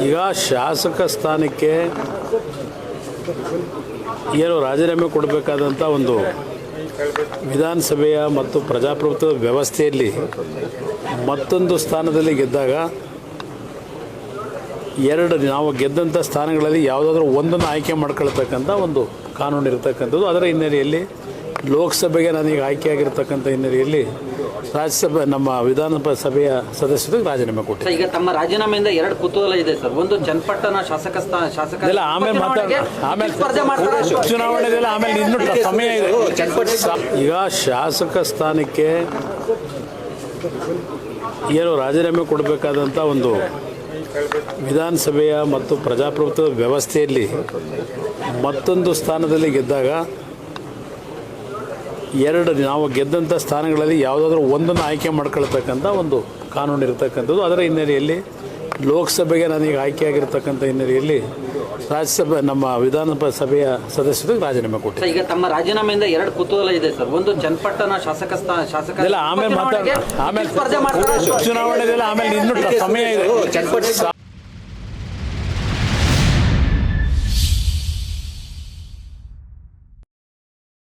ಈಗ ಶಾಸಕ ಸ್ಥಾನಕ್ಕೆ ಏನು ರಾಜೀನಾಮೆ ಕೊಡಬೇಕಾದಂಥ ಒಂದು ವಿಧಾನಸಭೆಯ ಮತ್ತು ಪ್ರಜಾಪ್ರಭುತ್ವದ ವ್ಯವಸ್ಥೆಯಲ್ಲಿ ಮತ್ತೊಂದು ಸ್ಥಾನದಲ್ಲಿ ಗೆದ್ದಾಗ ಎರಡು ನಾವು ಗೆದ್ದಂಥ ಸ್ಥಾನಗಳಲ್ಲಿ ಯಾವುದಾದ್ರೂ ಒಂದನ್ನು ಆಯ್ಕೆ ಮಾಡ್ಕೊಳ್ತಕ್ಕಂಥ ಒಂದು ಕಾನೂನು ಇರತಕ್ಕಂಥದ್ದು ಅದರ ಹಿನ್ನೆಲೆಯಲ್ಲಿ ಲೋಕಸಭೆಗೆ ನನಗೆ ಆಯ್ಕೆಯಾಗಿರ್ತಕ್ಕಂಥ ಹಿನ್ನೆಲೆಯಲ್ಲಿ ರಾಜ್ಯಸಭೆ ನಮ್ಮ ವಿಧಾನ ಸಭೆಯ ಸದಸ್ಯರಿಗೆ ರಾಜೀನಾಮೆ ಕೊಟ್ಟಿದ್ದಾರೆ. ಈಗ ತಮ್ಮ ರಾಜೀನಾಮೆಯಿಂದ ಎರಡು ಕುತೂಹಲ ಇದೆ ಸರ್. ಒಂದು ಚನ್ನಪಟ್ಟಣ ಶಾಸಕ ಸ್ಥಾನ ಶಾಸಕ ಇಲ್ಲ ಆಮೇಲೆ ಆಮೇಲೆ ಚುನಾವಣೆದೆಲ್ಲ ಆಮೇಲೆ ಇನ್ನೂ ಸಮಯ ಇದೆ. ಈಗ ಶಾಸಕ ಸ್ಥಾನಕ್ಕೆ ಏನು ರಾಜೀನಾಮೆ ಕೊಡಬೇಕಾದಂಥ ಒಂದು ವಿಧಾನಸಭೆಯ ಮತ್ತು ಪ್ರಜಾಪ್ರಭುತ್ವದ ವ್ಯವಸ್ಥೆಯಲ್ಲಿ ಮತ್ತೊಂದು ಸ್ಥಾನದಲ್ಲಿ ಗೆದ್ದಾಗ ಎರಡು ನಾವು ಗೆದ್ದಂಥ ಸ್ಥಾನಗಳಲ್ಲಿ ಯಾವುದಾದ್ರೂ ಒಂದನ್ನು ಆಯ್ಕೆ ಮಾಡ್ಕೊಳ್ತಕ್ಕಂಥ ಒಂದು ಕಾನೂನು ಇರತಕ್ಕಂಥದ್ದು. ಅದರ ಹಿನ್ನೆಲೆಯಲ್ಲಿ ಲೋಕಸಭೆಗೆ ನನಗೆ ಆಯ್ಕೆಯಾಗಿರ್ತಕ್ಕಂಥ ಹಿನ್ನೆಲೆಯಲ್ಲಿ ರಾಜ್ಯಸಭೆ ನಮ್ಮ ವಿಧಾನ ಸಭೆಯ ಸದಸ್ಯರಿಗೆ ರಾಜೀನಾಮೆ ಕೊಟ್ಟಿದ್ದೆ ಸರ್, ಈಗ ತಮ್ಮ ರಾಜೀನಾಮೆಯಿಂದ ಎರಡು ಕುತೂಹಲ ಇದೆ ಸರ್. ಒಂದು ಚನ್ನಪಟ್ಟಣ ಶಾಸಕ ಸ್ಥಾನ ಶಾಸಕ ಆಮೇಲೆ ಮಾತಾಡ ಆಮೇಲೆ ಚುನಾವಣೆ ಆಮೇಲೆ ಇನ್ನೂ ಸಮಯ ಇದೆ.